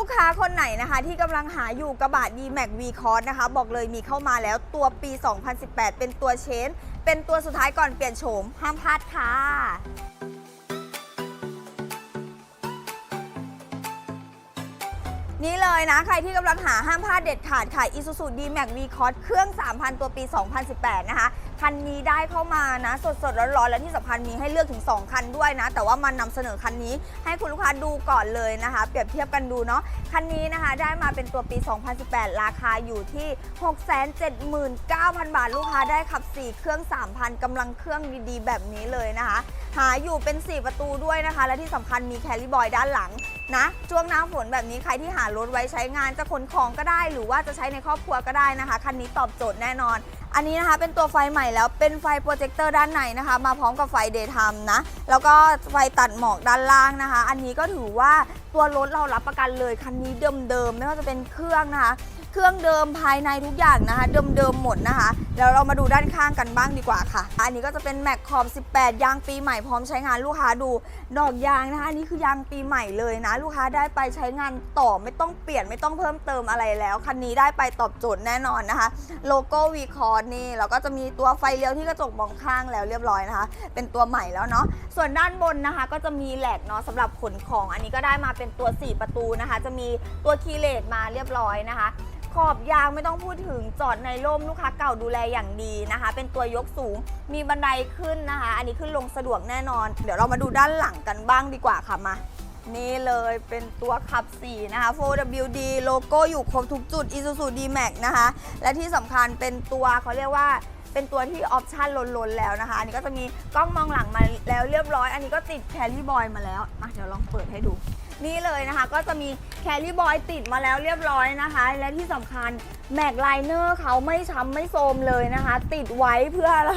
ลูกค้าคนไหนนะคะ ที่กำลังหาอยู่กระบะ d m a x V c o s นะคะ บอกเลยมีเข้ามาแล้วตัวปี 2018 เป็นตัวเชน เป็นตัวสุดท้ายก่อนเปลี่ยนโฉมห้ามพลาดค่ะ นี่เลยนะ ใครที่กำลังหาห้ามพลาดเด็ดขาดค่ะ Isuzu D-Max V-Cross เครื่อง 3,000 ตัวปี 2018 นะคะ คันนี้ได้เข้ามานะ สดๆ ร้อนๆ และที่สำคัญมีให้เลือกถึง 2 คันด้วยนะ แต่ว่ามันนำเสนอคันนี้ให้คุณลูกค้าดูก่อนเลยนะคะ เปรียบเทียบกันดูเนาะ คันนี้นะคะได้มาเป็นตัวปี 2018 ราคาอยู่ที่ 679,000 บาท ลูกค้าได้ขับ 4 เครื่อง 3,000กำลังเครื่องดีๆ แบบนี้เลยนะคะ หาอยู่เป็น 4 ประตูด้วยนะคะ และที่สำคัญมีแคลรี่บอยด้านหลังนะช่วงหน้าฝนแบบนี้ใครที่หารถไว้ใช้งานจะขนของก็ได้ หรือว่าจะใช้ในครอบครัวก็ได้นะคะ คันนี้ตอบโจทย์แน่นอน อันนี้นะคะเป็นตัวไฟใหม่แล้วเป็นไฟโปรเจคเตอร์ด้านในนะคะ มาพร้อมกับไฟเดย์ไทม์นะ แล้วก็ไฟตัดหมอกด้านล่างนะคะ อันนี้ก็ถือว่าตัวรถเรารับประกันเลยคันนี้เดิมๆไม่ว่าจะเป็นเครื่องนะคะ เครื่องเดิมภายในทุกอย่างนะคะ เดิมๆหมดนะคะเดี๋ยวเรามาดูด้านข้างกันบ้างดีกว่าค่ะ อันนี้ก็จะเป็นแม็กคอม 18 ยางปีใหม่พร้อมใช้งานลูกค้าดูดอกยางนะคะอันนี้คือยางปีใหม่เลยนะ ลูกค้าได้ไปใช้งานต่อไม่ต้องเปลี่ยนไม่ต้องเพิ่มเติมอะไรแล้วคันนี้ได้ไปตอบโจทย์แน่นอนนะคะ โลโก้วีคอร์นี่แล้วก็จะมีตัวไฟเลี้ยวที่กระจกมองข้างแล้วเรียบร้อยนะคะ เป็นตัวใหม่แล้วเนาะส่วนด้านบนนะคะ ก็จะมีแหลกเนาะสำหรับขนของ อันนี้ก็ได้มาเป็นตัว 4 ประตูนะคะ จะมีตัวคีย์เลสมาเรียบร้อยนะคะขอบยางไม่ต้องพูดถึงจอดในร่มลูกค้าเก่าดูแลอย่างดีนะคะ เป็นตัวยกสูงมีบันไดขึ้นนะคะ อันนี้ขึ้นลงสะดวกแน่นอน เดี๋ยวเรามาดูด้านหลังกันบ้างดีกว่าค่ะมา นี่เลยเป็นตัวขับ4นะคะ 4WD โลโก้อยู่ครบทุกจุด Isuzu D-Max นะคะ และที่สำคัญเป็นตัวเขาเรียกว่าเป็นตัวที่ออปชั่นล้นๆแล้วนะคะ อันนี้ก็จะมีกล้องมองหลังมาแล้วเรียบร้อย อันนี้ก็ติดแคลรี่บอยมาแล้วอะเดี๋ยวลองเปิดให้ดู นี่เลยนะคะ ก็จะมีแคลรี่บอยติดมาแล้วเรียบร้อยนะคะ และที่สำคัญแม็กไลเนอร์เขาไม่ช้ำไม่โทมเลยนะคะ ติดไว้เพื่ออะไร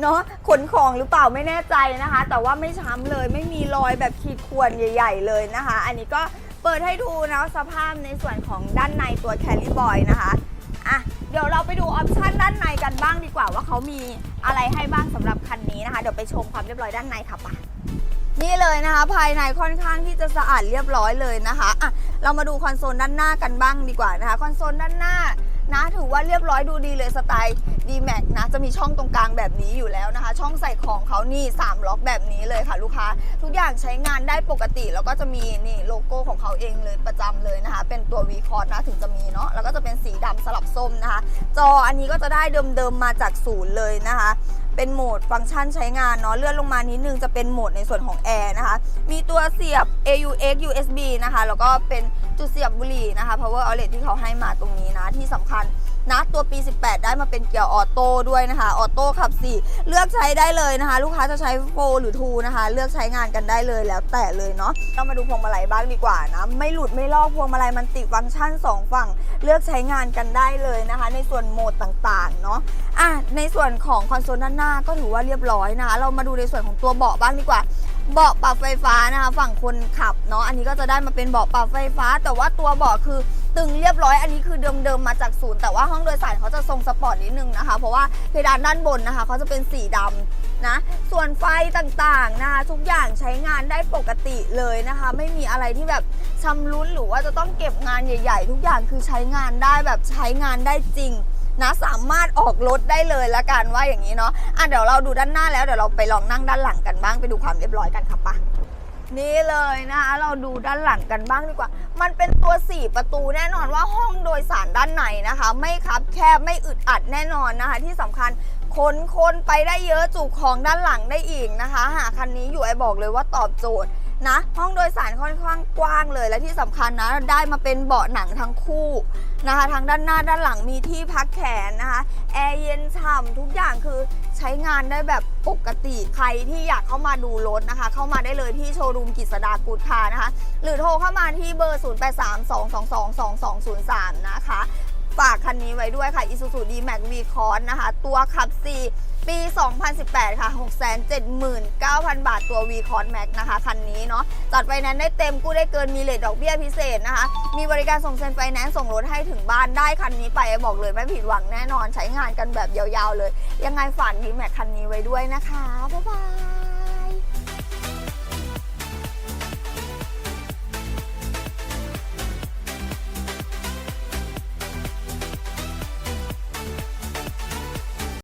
เนาะขนของหรือเปล่าไม่แน่ใจนะคะ แต่ว่าไม่ช้ำเลยไม่มีรอยแบบขีดข่วนใหญ่ ๆ เลยนะคะ อันนี้ก็เปิดให้ดูนะสภาพในส่วนของด้านในตัวแคลรี่บอยนะคะอะเดี๋ยวเราไปดูออปชันด้านในกันบ้างดีกว่าว่าเขามีอะไรให้บ้างสำหรับคันนี้นะคะ เดี๋ยวไปชมความเรียบร้อยด้านในค่ะไปะ นี่เลยนะคะ ภายในค่อนข้างที่จะสะอาดเรียบร้อยเลยนะคะอะเรามาดูคอนโซลด้านหน้ากันบ้างดีกว่านะคะ คอนโซลด้านหน้านะถือว่าเรียบร้อยดูดีเลยสไตล์ d m a x นะจะมีช่องตรงกลางแบบนี้อยู่แล้วนะคะ ช่องใส่ของเขานี่ 3 ล็อกแบบนี้เลยค่ะ ลูกค้า ทุกอย่างใช้งานได้ปกติ แล้วก็จะมีนี่โลโก้ของเขาเองเลยประจำเลยนะคะ เป็นตัว V c o r d นะถึงจะมีเนาะแล้วก็จะเป็นสีดำสลับส้มนะคะ จออันนี้ก็จะได้เดิมๆมาจากศูนย์เลยนะคะ เป็นโหมดฟังก์ชันใช้งานเนาะเลื่อนลงมานิดนึงจะเป็นโหมดในส่วนของแอร์นะคะ มีตัวเสียบ AUX USB นะคะ แล้วก็เป็นจุดเสียบบุหรี่นะคะ power outlet ที่เขาให้มาตรงนี้นะที่สำคัญ นะ ตัวปี 18 ได้มาเป็นเกียร์ออโต้ด้วยนะคะ ออโต้ขับ 4 เลือกใช้ได้เลยนะคะ ลูกค้าจะใช้โฟหรือทูนะคะ เลือกใช้งานกันได้เลยแล้วแต่เลยเนาะเรามาดูพวงมาลัยบ้างดีกว่านะ ไม่หลุดไม่ลอกพวงมาลัยมันติฟังก์ชัน 2 ฝั่ง เลือกใช้งานกันได้เลยนะคะ ในส่วนโหมดต่างๆเนาะอะในส่วนของคอนโซลด้านหน้าก็ถือว่าเรียบร้อยนะคะ เรามาดูในส่วนของตัวเบาะบ้างดีกว่าเบาะปรับไฟฟ้านะคะ ฝั่งคนขับเนาะอันนี้ก็จะได้มาเป็นเบาะปรับไฟฟ้า แต่ว่าตัวเบาะคือ ตึงเรียบร้อยอันนี้คือเดิมๆมาจากศูนย์แต่ว่าห้องโดยสารเขาจะทรงสปอร์ตนิดนึงนะคะ เพราะว่าเพดานด้านบนนะคะเขาจะเป็นสีดำนะส่วนไฟต่างๆนะคะทุกอย่างใช้งานได้ปกติเลยนะคะ ไม่มีอะไรที่แบบชำรุดหรือว่าจะต้องเก็บงานใหญ่ ๆ ทุกอย่างคือใช้งานได้แบบใช้งานได้จริงนะสามารถออกรถได้เลยละกันว่าอย่างนี้เนาะอะเดี๋ยวเราดูด้านหน้าแล้วเดี๋ยวเราไปลองนั่งด้านหลังกันบ้างไปดูความเรียบร้อยกันค่ะปะ นี่เลยนะคะเราดูด้านหลังกันบ้างดีกว่า มันเป็นตัว 4 ประตูแน่นอนว่าห้องโดยสารด้านในนะคะ ไม่คับแคบไม่อึดอัดแน่นอนนะคะ ที่สำคัญคนคนไปได้เยอะจุของด้านหลังได้อีกนะคะ หาคันนี้อยู่ไอบอกเลยว่าตอบโจทย์ นะ ห้องโดยสารค่อนข้างกว้างเลยและที่สำคัญนะได้มาเป็นเบาะหนังทั้งคู่นะคะทั้งด้านหน้าด้านหลังมีที่พักแขนนะคะแอร์เย็นฉ่ำทุกอย่างคือใช้งานได้แบบปกติใครที่อยากเข้ามาดูรถนะคะ เข้ามาได้เลยที่โชว์รูมกิษดากูดคานะคะ หรือโทรเข้ามาที่เบอร์ 0832222203 นะคะ ฝากคันนี้ไว้ด้วยค่ะ Isuzu D-Max V-Cross นะคะ ตัวขับ 4 ปี 2018 ค่ะ 679,000 บาทตัว V-Cross Max นะคะ คันนี้เนาะจัดไฟแนนซ์ได้เต็มกู้ได้เกินมีเลทดอกเบี้ยพิเศษนะคะ มีบริการส่งเซ็นไฟแนนซ์ส่งรถให้ถึงบ้านได้คันนี้ไปบอกเลยไม่ผิดหวังแน่นอนใช้งานกันแบบยาวๆเลย ยังไงฝาก D-Max คันนี้ไว้ด้วยนะคะ บ๊ายบาย